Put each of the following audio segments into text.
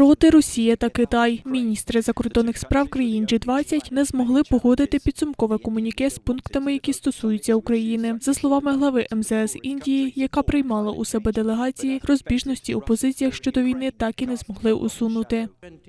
Проти Росія та Китай. Міністри закордонних справ країн G20 не змогли погодити підсумкове комуніке з пунктами, які стосуються України. За словами глави МЗС Індії, яка приймала у себе делегації, розбіжності у позиціях щодо війни так і не змогли усунути.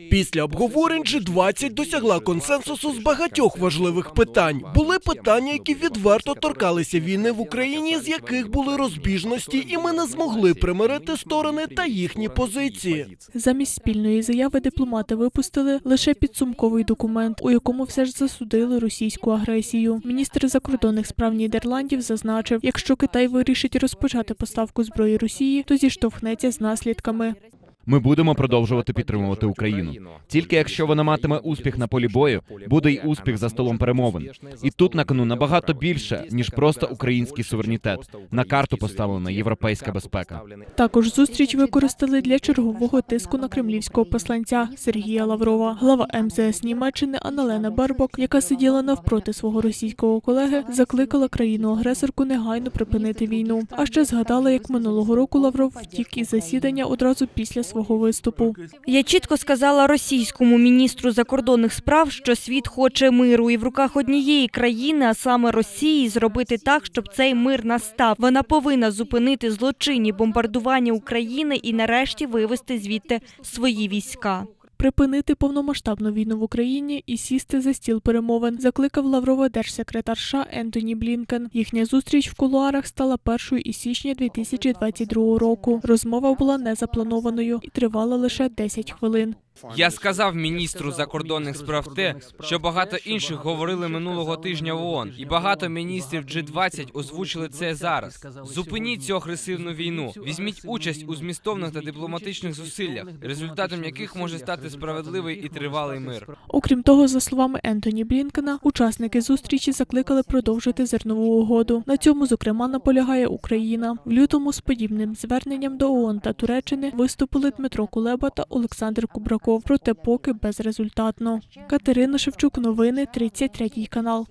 Після обговорень G20 досягла консенсусу з багатьох важливих питань. Були питання, які відверто торкалися війни в Україні, з яких були розбіжності, і ми не змогли примирити сторони та їхні позиції. Замість спільної заяви дипломати випустили лише підсумковий документ, у якому все ж засудили російську агресію. Міністр закордонних справ Нідерландів зазначив, якщо Китай вирішить розпочати поставку зброї Росії, то зіштовхнеться з наслідками. Ми будемо продовжувати підтримувати Україну. Тільки якщо вона матиме успіх на полі бою, буде й успіх за столом перемовин. І тут на кону набагато більше ніж просто український суверенітет. На карту поставлена європейська безпека. Також зустріч використали для чергового тиску на кремлівського посланця Сергія Лаврова. Глава МЗС Німеччини Аналена Барбок, яка сиділа навпроти свого російського колеги, закликала країну-агресорку негайно припинити війну. А ще згадала, як минулого року Лавров втік із засідання одразу після свого виступу. Я чітко сказала російському міністру закордонних справ, що світ хоче миру, і в руках однієї країни, а саме Росії, зробити так, щоб цей мир настав. Вона повинна зупинити злочинні бомбардування України і нарешті вивести звідти свої війська. Припинити повномасштабну війну в Україні і сісти за стіл перемовин, закликав Лаврова держсекретар США Ентоні Блінкен. Їхня зустріч в кулуарах стала першою із січня 2022 року. Розмова була не запланованою і тривала лише 10 хвилин. Я сказав міністру закордонних справ те, що багато інших говорили минулого тижня в ООН, і багато міністрів G20 озвучили це зараз. Зупиніть цю агресивну війну, візьміть участь у змістовних та дипломатичних зусиллях, результатом яких може стати справедливий і тривалий мир. Окрім того, за словами Ентоні Блінкена, учасники зустрічі закликали продовжити зернову угоду. На цьому, зокрема, наполягає Україна. В лютому з подібним зверненням до ООН та Туреччини виступили Дмитро Кулеба та Олександр Кубраков, проте поки безрезультатно. Катерина Шевчук, новини 33 канал.